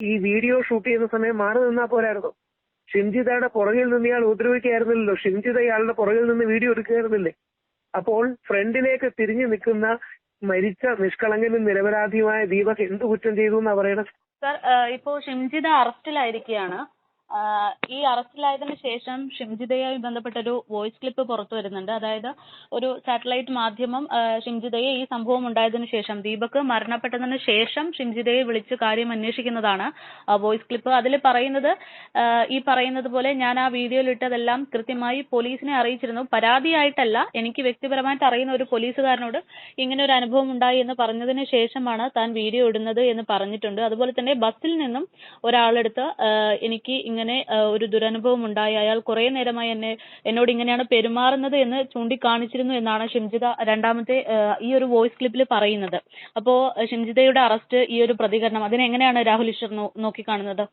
ഈ video shoot ചെയ്യുന്ന സമയം മാറി നിന്നാ പോരായിരുന്നു. ഷിംജിതയുടെ പുറകിൽ നിന്ന് ഇയാൾ ഉപദ്രവിക്കുകയായിരുന്നില്ലല്ലോ. ഷിംജിത ഇയാളുടെ പുറകിൽ നിന്ന് വീഡിയോ എടുക്കുകയായിരുന്നില്ലേ? അപ്പോൾ ഫ്രണ്ടിലേക്ക് തിരിഞ്ഞു നിൽക്കുന്ന മരിച്ച നിഷ്കളങ്കനും നിരപരാധിയുമായ ദീപക് എന്ത് കുറ്റം ചെയ്തു എന്നാ പറയണത് സർ ഇപ്പോ ഷിംജിത അറസ്റ്റിലായിരിക്കുകയാണ്. ഈ അറസ്റ്റിലായതിനു ശേഷം ഷിംജിതയുമായി ബന്ധപ്പെട്ട ഒരു വോയിസ് ക്ലിപ്പ് പുറത്തു വരുന്നുണ്ട്. അതായത് ഒരു സാറ്റലൈറ്റ് മാധ്യമം ഷിംജിതയെ ഈ സംഭവം ഉണ്ടായതിനു ശേഷം ദീപക് മരണപ്പെട്ടതിന് ശേഷം ഷിംജിതയെ വിളിച്ച് കാര്യം അന്വേഷിക്കുന്നതാണ് വോയിസ് ക്ലിപ്പ്. അതിൽ പറയുന്നത് ഈ പറയുന്നത് പോലെ ഞാൻ ആ വീഡിയോയിൽ ഇട്ടതെല്ലാം കൃത്യമായി പോലീസിനെ അറിയിച്ചിരുന്നു. പരാതിയായിട്ടല്ല എനിക്ക് വ്യക്തിപരമായിട്ട് അറിയുന്ന ഒരു പോലീസുകാരനോട് ഇങ്ങനെ ഒരു അനുഭവം ഉണ്ടായി എന്ന് പറഞ്ഞതിന് ശേഷമാണ് താൻ വീഡിയോ ഇടുന്നത് എന്ന് പറഞ്ഞിട്ടുണ്ട്. അതുപോലെ തന്നെ ബസ്സിൽ നിന്നും ഒരാളെടുത്ത് എനിക്ക് ഇങ്ങനെ ഒരു ദുരനുഭവം ഉണ്ടായി. അയാൾ കുറെ നേരമായി എന്നെ എന്നോട് ഇങ്ങനെയാണ് പെരുമാറുന്നത് എന്ന് ചൂണ്ടിക്കാണിച്ചിരുന്നു എന്നാണ് ഷിംജിത രണ്ടാമത്തെ ഈ ഒരു വോയിസ് ക്ലിപ്പിൽ പറയുന്നത്. അപ്പോ ഷിംജിതയുടെ അറസ്റ്റ് ഈ ഒരു പ്രതികരണം അതിനെ എങ്ങനെയാണ് രാഹുൽ ഈശ്വർ നോക്കി നോക്കിക്കാണുന്നത്?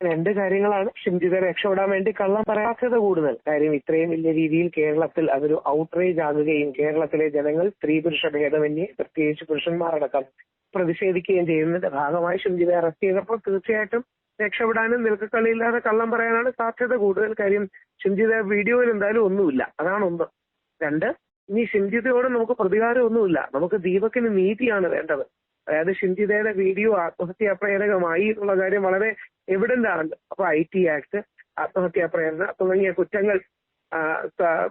രണ്ട് കാര്യങ്ങളാണ് ഷിംജിത രക്ഷപ്പെടാൻ വേണ്ടി കള്ളം പറയാത്തത് കൂടുതൽ. കാര്യം ഇത്രയും വലിയ രീതിയിൽ കേരളത്തിൽ അതൊരു ഔട്ട്റേജ് ആകുകയും കേരളത്തിലെ ജനങ്ങൾ സ്ത്രീ പുരുഷ ഭേദമന്യേ പ്രത്യേകിച്ച് പുരുഷന്മാരടക്കം പ്രതിഷേധിക്കുകയും ചെയ്യുന്നതിന്റെ ഭാഗമായി ഷിംജിത അറസ്റ്റ് ചെയ്തപ്പോൾ തീർച്ചയായിട്ടും രക്ഷപ്പെടാനും നിൽക്കക്കളിയില്ലാതെ കള്ളം പറയാനാണ് സാധ്യത കൂടുതൽ. കാര്യം ഷിംജിത വീഡിയോയിൽ എന്തായാലും ഒന്നുമില്ല. അതാണ് ഒന്ന്. രണ്ട് ഇനി ഷിംജിതയോട് നമുക്ക് പ്രതികാരമൊന്നുമില്ല. നമുക്ക് ദീപക്കിന് നീതിയാണ് വേണ്ടത്. അതായത് ഷിംജിതയുടെ വീഡിയോ ആത്മഹത്യാ പ്രേരകമായി എന്നുള്ള കാര്യം വളരെ എവിഡന്റ് ആണ്. അപ്പൊ ഐ ടി ആക്ട് ആത്മഹത്യാ പ്രേരണ തുടങ്ങിയ കുറ്റങ്ങൾ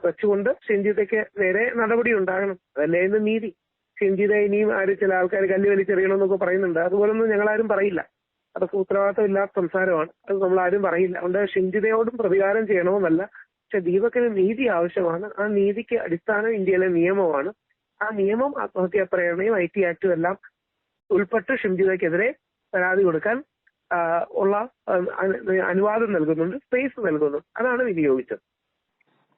വെച്ചുകൊണ്ട് ഷിംജിതയ്ക്ക് നേരെ നടപടി ഉണ്ടാകണം. അതല്ലേ ഇന്ന് നീതി. ഷിംജിത ഇനിയും ആര് ചില ആൾക്കാർ കല്ല് വലിച്ചെറിയണമെന്നൊക്കെ പറയുന്നുണ്ട്. അതുപോലൊന്നും ഞങ്ങളാരും പറയില്ല. അതൊക്കെ ഉത്തരവാദിത്തം ഇല്ലാത്ത സംസാരമാണ്. അത് നമ്മൾ ആരും പറയില്ല. അതുകൊണ്ട് ഷിംജിതയോടും പ്രതികാരം ചെയ്യണമെന്നല്ല. പക്ഷെ ദീപക്കിന് നീതി ആവശ്യമാണ്. ആ നീതിക്ക് അടിസ്ഥാനം ഇന്ത്യയിലെ നിയമമാണ്. ആ നിയമം ആത്മഹത്യാ പ്രേരണയും ഐ ടി ആക്ടും എല്ലാം ഉൾപ്പെട്ട് ഷിംജിതയ്ക്കെതിരെ പരാതി കൊടുക്കാൻ ഉള്ള അനുവാദം നൽകുന്നുണ്ട് സ്പേസ് നൽകുന്നുണ്ട്. അതാണ് വിനിയോഗിച്ചത്.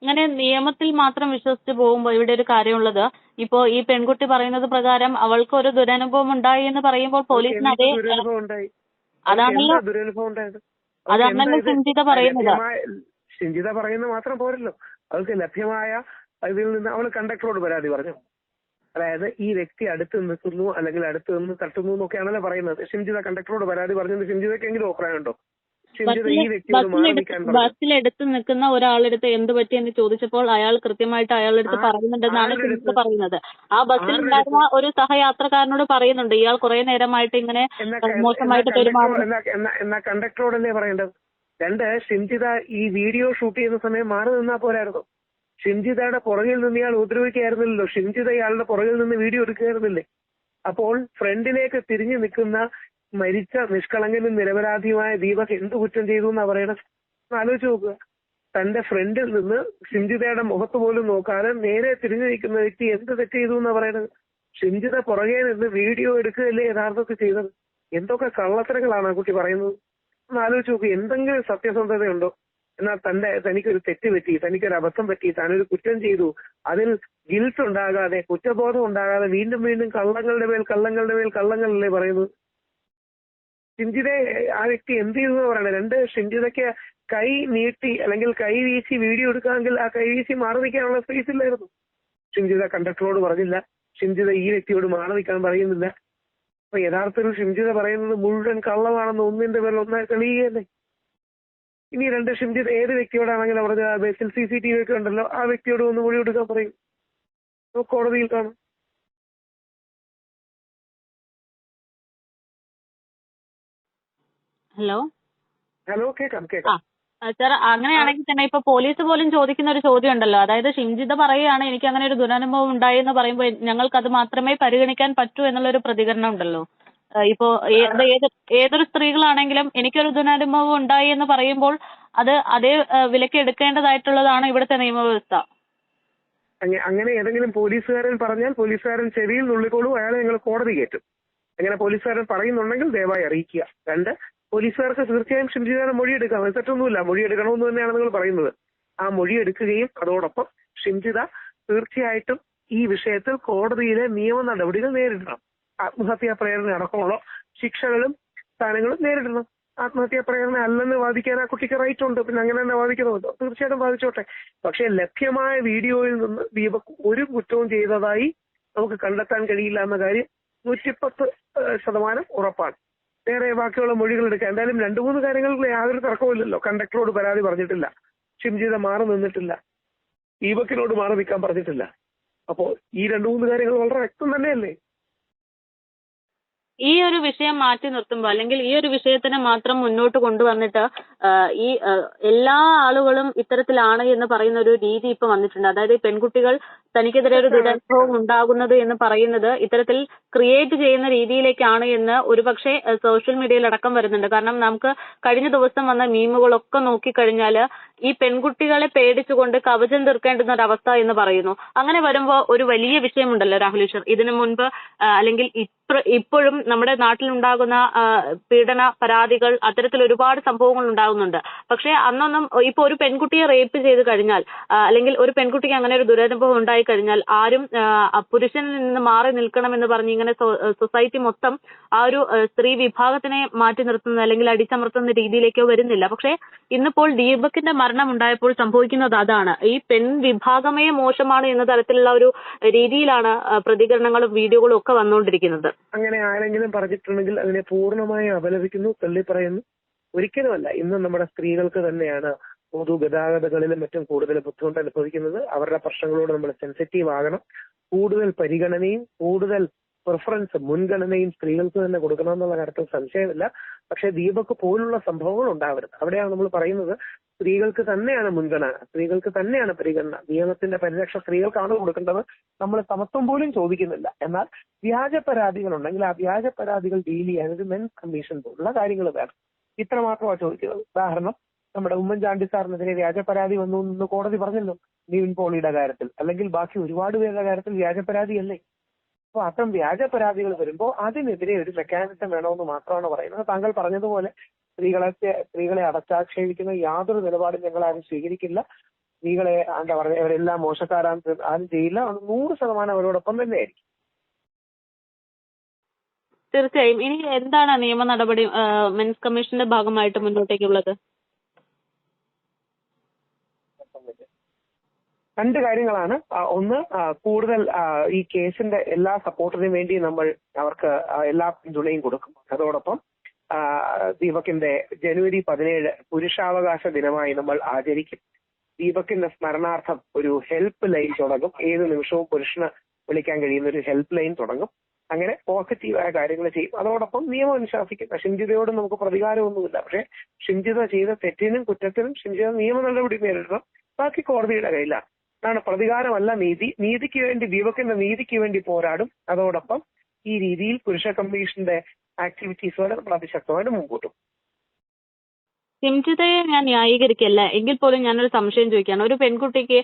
അങ്ങനെ നിയമത്തിൽ മാത്രം വിശ്വസിച്ച് പോകുമ്പോൾ ഇവിടെ ഒരു കാര്യമുള്ളത് ഇപ്പോ ഈ പെൺകുട്ടി പറയുന്നത് പ്രകാരം അവൾക്ക് ഒരു ദുരനുഭവം ഉണ്ടായി എന്ന് പറയുമ്പോൾ പോലീസിന് അതേ ദുരനുഭവം ഉണ്ടായി. അതാണല്ലോ ദുരനുഭവം ഉണ്ടായത് അതാണല്ലോ എന്താ പറയുന്നത്. സിഞ്ചിത പറയുന്നത് മാത്രം പോരല്ലോ. അവൾക്ക് ലഭ്യമായ ഇതിൽ നിന്ന് അവൾ കണ്ടക്ടറോട് പരാതി പറഞ്ഞു. അതായത് ഈ വ്യക്തി അടുത്ത് നിൽക്കുന്നു അല്ലെങ്കിൽ അടുത്ത് നിന്ന് തട്ടുന്നു എന്നൊക്കെയാണല്ലോ പറയുന്നത്. ഷിംജിത കണ്ടക്ടറോട് പരാതി പറഞ്ഞത് ഷിംജിതക്കെങ്കിലും അഭിപ്രായമുണ്ടോ? ഷിംജിത ബസ്സിലെടുത്ത് നിൽക്കുന്ന ഒരാളെടുത്ത് എന്ത് പറ്റി എന്ന് ചോദിച്ചപ്പോൾ അയാൾ കൃത്യമായിട്ട് അയാളെടുത്ത് പറയുന്നുണ്ടെന്നാണ് ആരുടെ പറയുന്നത് ആ ബസ്സിലുണ്ടായിരുന്ന ഒരു സഹയാത്രക്കാരനോട് പറയുന്നുണ്ട്. ഇയാൾ കുറെ നേരമായിട്ട് ഇങ്ങനെ മോശമായിട്ട് പെരുമാറുന്നുണ്ട് പെരുമാറുന്നു. കണ്ടക്ടറോടല്ലേ പറയേണ്ടത്? രണ്ട് ഷിംജിത ഈ വീഡിയോ ഷൂട്ട് ചെയ്യുന്ന സമയം മാറി നിന്നാ പോരായിരുന്നു. ഷിംജിതയുടെ പുറകിൽ നിന്ന് ഇയാൾ ഉപദ്രവിക്കായിരുന്നില്ലല്ലോ ഷിംജിത ഇയാളുടെ പുറകിൽ നിന്ന് വീഡിയോ എടുക്കുകയായിരുന്നില്ലേ? അപ്പോൾ ഫ്രണ്ടിലേക്ക് തിരിഞ്ഞു നിൽക്കുന്ന മരിച്ച നിഷ്കളങ്കനും നിരപരാധിയുമായ ദീപക് എന്ത് കുറ്റം ചെയ്തു എന്നാ പറയണത്? ആലോചിച്ച് നോക്കുക. തന്റെ ഫ്രണ്ടിൽ നിന്ന് ഷിംജിതയുടെ മുഖത്ത് പോലും നോക്കാതെ നേരെ തിരിഞ്ഞു നിൽക്കുന്ന വ്യക്തി എന്ത് തെറ്റ് ചെയ്തു എന്നാ പറയണത്? ഷിംജിത പുറകെ നിന്ന് വീഡിയോ എടുക്കുകയല്ലേ യഥാർത്ഥത്തിൽ ചെയ്തത്? എന്തൊക്കെ കള്ളത്തരങ്ങളാണ് ആ കുട്ടി പറയുന്നത്? ഒന്ന് ആലോചിച്ച് നോക്കുക എന്തെങ്കിലും സത്യസന്ധതയുണ്ടോ? എന്നാൽ തന്റെ തനിക്കൊരു തെറ്റ് പറ്റി തനിക്കൊരു അബദ്ധം പറ്റി താനൊരു കുറ്റം ചെയ്തു അതിൽ ഗിൽറ്റ് ഉണ്ടാകാതെ കുറ്റബോധം ഉണ്ടാകാതെ വീണ്ടും വീണ്ടും കള്ളങ്ങളുടെ മേൽ കള്ളങ്ങളുടെ മേൽ കള്ളങ്ങളല്ലേ പറയുന്നത്? ഷിഞ്ചിതെ ആ വ്യക്തി എന്ത് ചെയ്തു എന്ന് പറയണേ. രണ്ട് ഷിഞ്ചിതയ്ക്ക് കൈ നീട്ടി അല്ലെങ്കിൽ കൈ വീശി വീഡിയോ എടുക്കാമെങ്കിൽ ആ കൈ വീശി മാറി നിൽക്കാനുള്ള സ്പേസ് ഇല്ലായിരുന്നു. ഷിൻജിത കണ്ടക്ടറോട് പറഞ്ഞില്ല. ഷിൻജിത ഈ വ്യക്തിയോട് മാറി നിൽക്കാൻ പറയുന്നില്ല. അപ്പൊ യഥാർത്ഥത്തിൽ ഷിംജിത പറയുന്നത് മുഴുവൻ കള്ളമാണെന്ന് ഒന്നിന്റെ പേരിൽ ഒന്നായി തെളിയുകയല്ലേ? ഇനി രണ്ട് ഷിംജിത ഏത് വ്യക്തിയോടാണെങ്കിലും പറഞ്ഞ ബസ്സിൽ സി സി ടി വി ഒക്കെ ഉണ്ടല്ലോ ആ വ്യക്തിയോട് ഒന്ന് മൊഴി എടുക്കാൻ പറയും. കോടതിയിൽ കാണും. ഹലോ? ഹലോ കേക്കാം കേക്കാം. സാർ അങ്ങനെയാണെങ്കിൽ തന്നെ ഇപ്പൊ പോലീസ് പോലും ചോദിക്കുന്ന ഒരു ചോദ്യം ഉണ്ടല്ലോ. അതായത് ഷിംജിത പറയുകയാണ് എനിക്ക് അങ്ങനെ ഒരു ദുരനുഭവം ഉണ്ടായി എന്ന് പറയുമ്പോൾ ഞങ്ങൾക്ക് അത് മാത്രമേ പരിഗണിക്കാൻ പറ്റൂ എന്നുള്ള ഒരു പ്രതികരണം ഉണ്ടല്ലോ. ഇപ്പോ ഏതൊരു സ്ത്രീകളാണെങ്കിലും എനിക്കൊരു ദുരനുഭവം ഉണ്ടായി എന്ന് പറയുമ്പോൾ അത് അതേ വിലക്ക് എടുക്കേണ്ടതായിട്ടുള്ളതാണ് ഇവിടുത്തെ നിയമവ്യവസ്ഥ. അങ്ങ- അങ്ങനെ ഏതെങ്കിലും പോലീസുകാരൻ പറഞ്ഞാൽ പോലീസുകാരൻ ചെവിയിൽ നുള്ളിക്കോളൂ അയാളെ നിങ്ങൾ കോടതി കയറ്റും. അങ്ങനെ പോലീസുകാരൻ പറയുന്നുണ്ടെങ്കിൽ ദയവായി അറിയിക്കുക. രണ്ട് പോലീസുകാർക്ക് തീർച്ചയായും ഷിംജിതയുടെ മൊഴിയെടുക്കാം. അത് തെറ്റൊന്നുമില്ല. മൊഴി എടുക്കണമെന്ന് തന്നെയാണ് നിങ്ങൾ പറയുന്നത്. ആ മൊഴി എടുക്കുകയും അതോടൊപ്പം ഷിംജിത തീർച്ചയായിട്ടും ഈ വിഷയത്തിൽ കോടതിയിലെ നിയമ നടപടികൾ നേരിടണം. ആത്മഹത്യാ പ്രേരണ അടക്കമുള്ള ശിക്ഷകളും സ്ഥാനങ്ങളും നേരിടണം. ആത്മഹത്യാ പ്രേരണ അല്ലെന്ന് വാദിക്കാൻ ആ കുട്ടിക്ക് റൈറ്റ് ഉണ്ട്. പിന്നെ അങ്ങനെ തന്നെ വാദിക്കണമല്ലോ. തീർച്ചയായിട്ടും വാദിച്ചോട്ടെ. പക്ഷെ ലഭ്യമായ വീഡിയോയിൽ നിന്ന് ദീപക് ഒരു കുറ്റവും ചെയ്തതായി നമുക്ക് കണ്ടെത്താൻ കഴിയില്ല എന്ന കാര്യം നൂറ്റിപ്പത്ത് ശതമാനം ഉറപ്പാണ്. വേറെ ബാക്കിയുള്ള മൊഴികൾ എടുക്കാം എന്തായാലും രണ്ടു മൂന്ന് കാര്യങ്ങളിൽ യാതൊരു തർക്കവുമില്ലല്ലോ. കണ്ടക്ടറോട് പരാതി പറഞ്ഞിട്ടില്ല. ഷിംജിത മാറി നിന്നിട്ടില്ല. ഈവക്കിനോട് മാറി നിൽക്കാൻ പറഞ്ഞിട്ടില്ല. അപ്പോ ഈ രണ്ടു മൂന്ന് കാര്യങ്ങൾ വളരെ വ്യക്തം തന്നെയല്ലേ? ഈ ഒരു വിഷയം മാറ്റി നിർത്തുമ്പോൾ അല്ലെങ്കിൽ ഈ ഒരു വിഷയത്തിനെ മാത്രം മുന്നോട്ട് കൊണ്ടുവന്നിട്ട് ഈ എല്ലാ ആളുകളും ഇത്തരത്തിലാണ് എന്ന് പറയുന്ന ഒരു രീതി ഇപ്പൊ വന്നിട്ടുണ്ട്. അതായത് പെൺകുട്ടികൾ തനിക്കെതിരെ ഒരു ദുരനുഭവം ഉണ്ടാകുന്നത് എന്ന് പറയുന്നത് ഇത്തരത്തിൽ ക്രിയേറ്റ് ചെയ്യുന്ന രീതിയിലേക്കാണ് എന്ന് ഒരുപക്ഷെ സോഷ്യൽ മീഡിയയിൽ അടക്കം വരുന്നുണ്ട്. കാരണം നമുക്ക് കഴിഞ്ഞ ദിവസം വന്ന മീമുകളൊക്കെ നോക്കിക്കഴിഞ്ഞാൽ ഈ പെൺകുട്ടികളെ പേടിച്ചുകൊണ്ട് കവചം തീർക്കേണ്ടുന്ന ഒരു അവസ്ഥ എന്ന് പറയുന്നു. അങ്ങനെ വരുമ്പോൾ ഒരു വലിയ വിഷയമുണ്ടല്ലോ രാഹുൽ ഈശ്വർ. ഇതിനു മുൻപ് അല്ലെങ്കിൽ ഇപ്പോഴും നമ്മുടെ നാട്ടിലുണ്ടാകുന്ന ഉണ്ടാകുന്ന പീഡന പരാതികൾ അത്തരത്തിൽ ഒരുപാട് സംഭവങ്ങൾ ഉണ്ടാകുന്നുണ്ട്. പക്ഷെ അന്നൊന്നും ഇപ്പൊ ഒരു പെൺകുട്ടിയെ റേപ്പ് ചെയ്ത് കഴിഞ്ഞാൽ അല്ലെങ്കിൽ ഒരു പെൺകുട്ടിക്ക് അങ്ങനെ ഒരു ദുരനുഭവം ഉണ്ടായി കഴിഞ്ഞാൽ ആരും പുരുഷനിൽ നിന്ന് മാറി നിൽക്കണം എന്ന് പറഞ്ഞ് ഇങ്ങനെ സൊസൈറ്റി മൊത്തം ആ ഒരു സ്ത്രീ വിഭാഗത്തിനെ മാറ്റി നിർത്തുന്ന അല്ലെങ്കിൽ അടിച്ചമർത്തുന്ന രീതിയിലേക്കോ വരുന്നില്ല. പക്ഷെ ഇന്നിപ്പോൾ ദീപകിന്റെ മരണം ഉണ്ടായപ്പോൾ സംഭവിക്കുന്നത് അതാണ്. ഈ പെൺ വിഭാഗമേ മോശമാണ് എന്ന തരത്തിലുള്ള ഒരു രീതിയിലാണ് പ്രതികരണങ്ങളും വീഡിയോകളും ഒക്കെ വന്നുകൊണ്ടിരിക്കുന്നത്. അങ്ങനെ ആരെങ്കിലും പറഞ്ഞിട്ടുണ്ടെങ്കിൽ അതിനെ പൂർണമായി അപലപിക്കുന്നു തള്ളി പറയുന്നു ഒരിക്കലുമല്ല. ഇന്ന് നമ്മുടെ സ്ത്രീകൾക്ക് തന്നെയാണ് പൊതുഗതാഗതങ്ങളിലും മറ്റും കൂടുതൽ ബുദ്ധിമുട്ട് അനുഭവിക്കുന്നത് അവരുടെ പ്രശ്നങ്ങളോട് നമ്മൾ സെൻസിറ്റീവ് ആകണം. കൂടുതൽ പരിഗണനയും കൂടുതൽ പ്രിഫറൻസ് മുൻഗണനയും സ്ത്രീകൾക്ക് തന്നെ കൊടുക്കണം എന്നുള്ള കാര്യത്തിൽ സംശയമില്ല. പക്ഷേ ദീപക് പോലുള്ള സംഭവങ്ങൾ ഉണ്ടാവരുത്. അവിടെയാണ് നമ്മൾ പറയുന്നത് സ്ത്രീകൾക്ക് തന്നെയാണ് മുൻഗണന സ്ത്രീകൾക്ക് തന്നെയാണ് പരിഗണന. നിയമത്തിന്റെ പരിരക്ഷ സ്ത്രീകൾക്കാണ് കൊടുക്കേണ്ടത്. നമ്മൾ സമത്വം പോലും ചോദിക്കുന്നില്ല. എന്നാൽ വ്യാജ പരാതികൾ ഉണ്ടെങ്കിൽ ആ വ്യാജ പരാതികൾ ഡീൽ ചെയ്യാൻ ഒരു മെൻസ് കമ്മീഷൻ പോലുള്ള കാര്യങ്ങൾ വേണം. ഇത്ര മാത്രമാണ് ചോദിക്കുന്നത്. ഉദാഹരണം നമ്മുടെ ഉമ്മൻചാണ്ടി സാറിനെതിരെ വ്യാജ പരാതി വന്നു എന്ന് കോടതി പറഞ്ഞല്ലോ. നിവിൻ പോളിയുടെ കാര്യത്തിൽ. അല്ലെങ്കിൽ ബാക്കി ഒരുപാട് പേരുടെ കാര്യത്തിൽ വ്യാജ പരാതിയല്ലേ അപ്പൊ അത്തരം വ്യാജ പരാതികൾ വരുമ്പോൾ അതിനെതിരെ ഒരു മെക്കാനിസം വേണമെന്ന് മാത്രമാണ് പറയുന്നത്. താങ്കൾ പറഞ്ഞതുപോലെ സ്ത്രീകളെ സ്ത്രീകളെ അടച്ചാക്ഷേപിക്കുന്ന യാതൊരു നിലപാടും ഞങ്ങൾ ആരും സ്വീകരിക്കില്ല. സ്ത്രീകളെ എന്താ പറയുക അവരെല്ലാം മോശക്കാരാണ് ആരും ചെയ്യില്ല. നൂറ് ശതമാനം അവരോടൊപ്പം തന്നെയായിരിക്കും. തീർച്ചയായും. ഇനി എന്താണ് നിയമ നടപടി മെൻസ് കമ്മീഷന്റെ ഭാഗമായിട്ട് മുന്നോട്ടേക്കുള്ളത്? രണ്ട് കാര്യങ്ങളാണ്. ഒന്ന് കൂടുതൽ ഈ കേസിന്റെ എല്ലാ സപ്പോർട്ടിനും വേണ്ടി നമ്മൾ അവർക്ക് എല്ലാ പിന്തുണയും കൊടുക്കും. അതോടൊപ്പം ദീപക്കിന്റെ ജനുവരി പതിനേഴ് പുരുഷാവകാശ ദിനമായി നമ്മൾ ആചരിക്കും. ദീപകിന്റെ സ്മരണാർത്ഥം ഒരു ഹെൽപ്പ് ലൈൻ തുടങ്ങും. ഏത് നിമിഷവും പുരുഷന് വിളിക്കാൻ കഴിയുന്ന ഒരു ഹെൽപ്പ് ലൈൻ തുടങ്ങും. അങ്ങനെ പോസിറ്റീവായ കാര്യങ്ങൾ ചെയ്യും. അതോടൊപ്പം നിയമം അനുശാസിക്കും. ഷിംജിതയോട് നമുക്ക് പ്രതികാരമൊന്നുമില്ല. പക്ഷെ ഷിംജിത ചെയ്ത തെറ്റിനും കുറ്റത്തിനും ഷിംജിത നിയമ നടപടി നേരിടണം. ബാക്കി കോടതിയുടെ കയ്യിലാണ്. അതാണ് പ്രതികാരമല്ല നീതി നീതിക്ക് വേണ്ടി വിവക്കുന്ന നീതിക്ക് വേണ്ടി പോരാടും അതോടൊപ്പം ഈ രീതിയിൽ പുരുഷ കമ്മീഷന്റെ ആക്ടിവിറ്റീസുകൾ നമ്മൾ അതിശക്തമായിട്ട് മുമ്പോട്ട് പോകും. സിംജിതയെ ഞാൻ ന്യായീകരിക്കല്ല. എങ്കിൽ പോലും ഞാനൊരു സംശയം ചോദിക്കുകയാണ്. ഒരു പെൺകുട്ടിക്ക്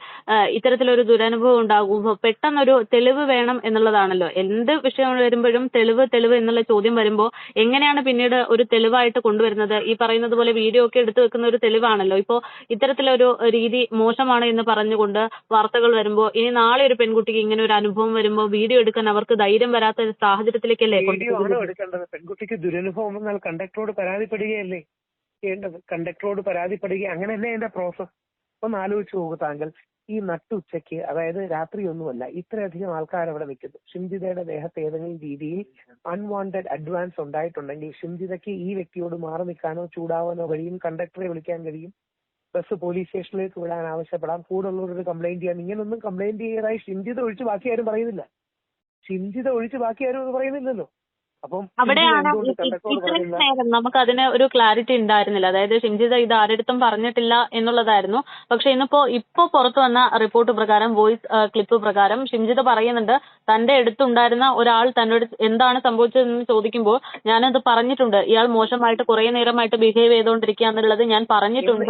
ഇത്തരത്തിൽ ഇത്തരത്തിലൊരു ദുരനുഭവം ഉണ്ടാകുമ്പോൾ പെട്ടെന്നൊരു തെളിവ് വേണം എന്നുള്ളതാണല്ലോ. എന്ത് വിഷയം വരുമ്പോഴും തെളിവ് തെളിവ് എന്നുള്ള ചോദ്യം വരുമ്പോൾ എങ്ങനെയാണ് പിന്നീട് ഒരു തെളിവായിട്ട് കൊണ്ടുവരുന്നത്? ഈ പറയുന്നത് പോലെ വീഡിയോ ഒക്കെ എടുത്തു വെക്കുന്ന ഒരു തെളിവാണല്ലോ. ഇപ്പോൾ ഇത്തരത്തിലൊരു രീതി മോശമാണ് എന്ന് പറഞ്ഞുകൊണ്ട് വാർത്തകൾ വരുമ്പോൾ ഇനി നാളെ ഒരു പെൺകുട്ടിക്ക് ഇങ്ങനെ ഒരു അനുഭവം വരുമ്പോൾ വീഡിയോ എടുക്കാൻ അവർക്ക് ധൈര്യം വരാത്ത ഒരു സാഹചര്യത്തിലേക്കല്ലേ? പെൺകുട്ടിക്ക് ദുരനുഭവം വന്നാൽ കണ്ടക്ടറോട് പരാതിപ്പെടുകയല്ലേ? ചെയ്യേണ്ടത് കണ്ടക്ടറോട് പരാതിപ്പെടുക അങ്ങനെയല്ലേ അതിന്റെ പ്രോസസ് ഒന്ന് ആലോചിച്ച് നോക്കൂ താങ്കൾ. ഈ നട്ടുച്ചയ്ക്ക് അതായത് രാത്രിയൊന്നുമല്ല ഇത്രയധികം ആൾക്കാർ അവിടെ നിൽക്കുന്നു. ഷിംജിതയുടെ ദേഹത്ത് ഏതെങ്കിലും രീതിയിൽ അൺവാണ്ടഡ് അഡ്വാൻസ് ഉണ്ടായിട്ടുണ്ടെങ്കിൽ ഷിംജിതയ്ക്ക് ഈ വ്യക്തിയോട് മാറി നിൽക്കാനോ ചൂടാവാനോ കഴിയും. കണ്ടക്ടറെ വിളിക്കാൻ കഴിയും. ബസ് പോലീസ് സ്റ്റേഷനിലേക്ക് വിടാൻ ആവശ്യപ്പെടാം. കൂടെ ഉള്ളവരോട് കംപ്ലൈന്റ് ചെയ്യാം. ഇങ്ങനൊന്നും കംപ്ലൈന്റ് ചെയ്തതായി ഷിംജിത ഒഴിച്ച് ബാക്കി ആരും പറയുന്നില്ല. ഷിംജിത ഒഴിച്ച് ബാക്കി ആരും പറയുന്നില്ലല്ലോ. അവിടെയാണ് ഇത്രയും നേരം നമുക്ക് അതിന് ഒരു ക്ലാരിറ്റി ഉണ്ടായിരുന്നില്ല. അതായത് ഷിംജിത ഇത് ആരെടുത്തും പറഞ്ഞിട്ടില്ല എന്നുള്ളതായിരുന്നു. പക്ഷെ ഇന്നിപ്പോ ഇപ്പൊ പുറത്തു വന്ന റിപ്പോർട്ട് പ്രകാരം വോയിസ് ക്ലിപ്പ് പ്രകാരം ഷിംജിത പറയുന്നുണ്ട് തന്റെ അടുത്തുണ്ടായിരുന്ന ഒരാൾ തന്നോട് എന്താണ് സംഭവിച്ചതെന്ന് ചോദിക്കുമ്പോൾ ഞാനത് പറഞ്ഞിട്ടുണ്ട്. ഇയാൾ മോശമായിട്ട് കുറെ നേരമായിട്ട് ബിഹേവ് ചെയ്തുകൊണ്ടിരിക്കുക എന്നുള്ളത് ഞാൻ പറഞ്ഞിട്ടുണ്ട്.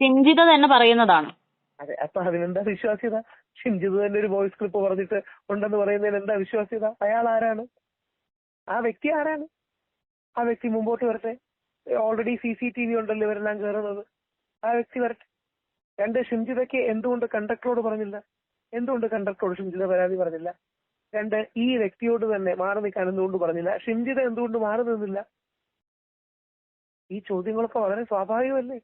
ഷിംജിത തന്നെ പറയുന്നതാണ്. അതെ അപ്പൊ അതിനെന്താ വിശ്വാസ്യത? ഷിംജിത തന്നെ ഒരു വോയിസ് ക്ലിപ്പ് പറഞ്ഞിട്ട് ഉണ്ടെന്ന് പറയുന്നതിന് എന്താ വിശ്വാസ്യത? അയാൾ ആരാണ്? ആ വ്യക്തി ആരാണ്? ആ വ്യക്തി മുമ്പോട്ട് വരട്ടെ. Already C C T V ഉണ്ടല്ലോ ഇവരെല്ലാം കയറുന്നത് ആ വ്യക്തി വരട്ടെ. രണ്ട് ഷിംജിതയ്ക്ക് എന്തുകൊണ്ട് കണ്ടക്ടറോട് പറഞ്ഞില്ല? എന്തുകൊണ്ട് കണ്ടക്ടറോട് ഷിംജിത പരാതി പറഞ്ഞില്ല? രണ്ട് ഈ വ്യക്തിയോട് തന്നെ മാറി നിൽക്കാൻ എന്തുകൊണ്ട് പറഞ്ഞില്ല? ഷിംജിത എന്തുകൊണ്ട് മാറി നിന്നില്ല? ഈ ചോദ്യങ്ങളൊക്കെ വളരെ സ്വാഭാവികമല്ലേ?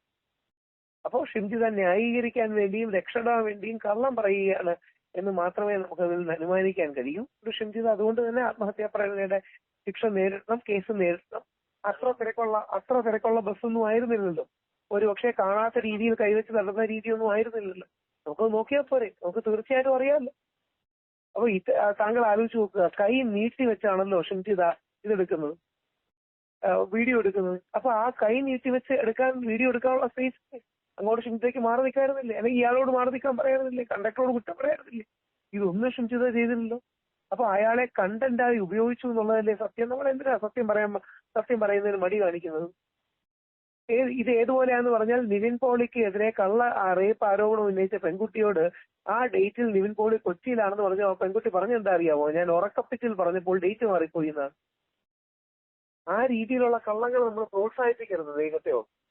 അപ്പോ ഷിംജിത ന്യായീകരിക്കാൻ വേണ്ടിയും രക്ഷപ്പെടാൻ വേണ്ടിയും കള്ളം പറയുകയാണ് എന്ന് മാത്രമേ നമുക്ക് അതിൽ നിന്ന് അനുമാനിക്കാൻ കഴിയൂ. ഒരു ഷിംജിത അതുകൊണ്ട് തന്നെ ആത്മഹത്യാ പ്രേരണയുടെ ശിക്ഷ നേരിടണം കേസ് നേരിടണം. അത്ര തിരക്കുള്ള അത്ര തിരക്കുള്ള ബസ്സൊന്നും ആയിരുന്നില്ലല്ലോ. ഒരു പക്ഷേ കാണാത്ത രീതിയിൽ കൈവച്ച് നടന്ന രീതിയൊന്നും ആയിരുന്നില്ലല്ലോ. നമുക്ക് നോക്കിയാൽ പോരെ. നമുക്ക് തീർച്ചയായിട്ടും അറിയാമല്ലോ. അപ്പൊ ഇത് താങ്കൾ ആലോചിച്ച് നോക്കുക. കൈ നീട്ടി വെച്ചാണല്ലോ ഷിംജിത ഇതെടുക്കുന്നത്. വീഡിയോ എടുക്കുന്നത്. അപ്പൊ ആ കൈ നീട്ടി വെച്ച് എടുക്കാൻ വീഡിയോ എടുക്കാനുള്ള സ്പേസ് അങ്ങോട്ട് ഷിംജിതയ്ക്ക് മാറി നിൽക്കാറില്ലേ അല്ലെങ്കിൽ ഇയാളോട് മാറി നിൽക്കാൻ പറയാറില്ലേ കണ്ടക്ടറോട് കുറ്റം പറയാറില്ലേ ഇതൊന്നും ഷിംജിത ചെയ്തില്ലല്ലോ. അപ്പൊ അയാളെ കണ്ടന്റായി ഉപയോഗിച്ചു എന്നുള്ളതല്ലേ സത്യം? നമ്മൾ എന്തിനാ സത്യം പറയാൻ സത്യം പറയുന്നതിന് മടി കാണിക്കുന്നത്? ഇത് ഏതുപോലെയാന്ന് പറഞ്ഞാൽ നിവിൻ പോളിക്ക് എതിരെ കള്ള റേപ്പ് ആരോപണം ഉന്നയിച്ച പെൺകുട്ടിയോട് ആ ഡേറ്റിൽ നിവിൻ പോളി കൊച്ചിയിലാണെന്ന് പറഞ്ഞ ആ പെൺകുട്ടി പറഞ്ഞ എന്താ അറിയാമോ ഞാൻ ഉറക്കപ്പിച്ചിൽ പറഞ്ഞപ്പോൾ ഡേറ്റ് മാറിപ്പോയി എന്നാണ്. ആ രീതിയിലുള്ള കള്ളങ്ങൾ നമ്മൾ പ്രോത്സാഹിപ്പിക്കരുത് ദൈവത്തെയോ?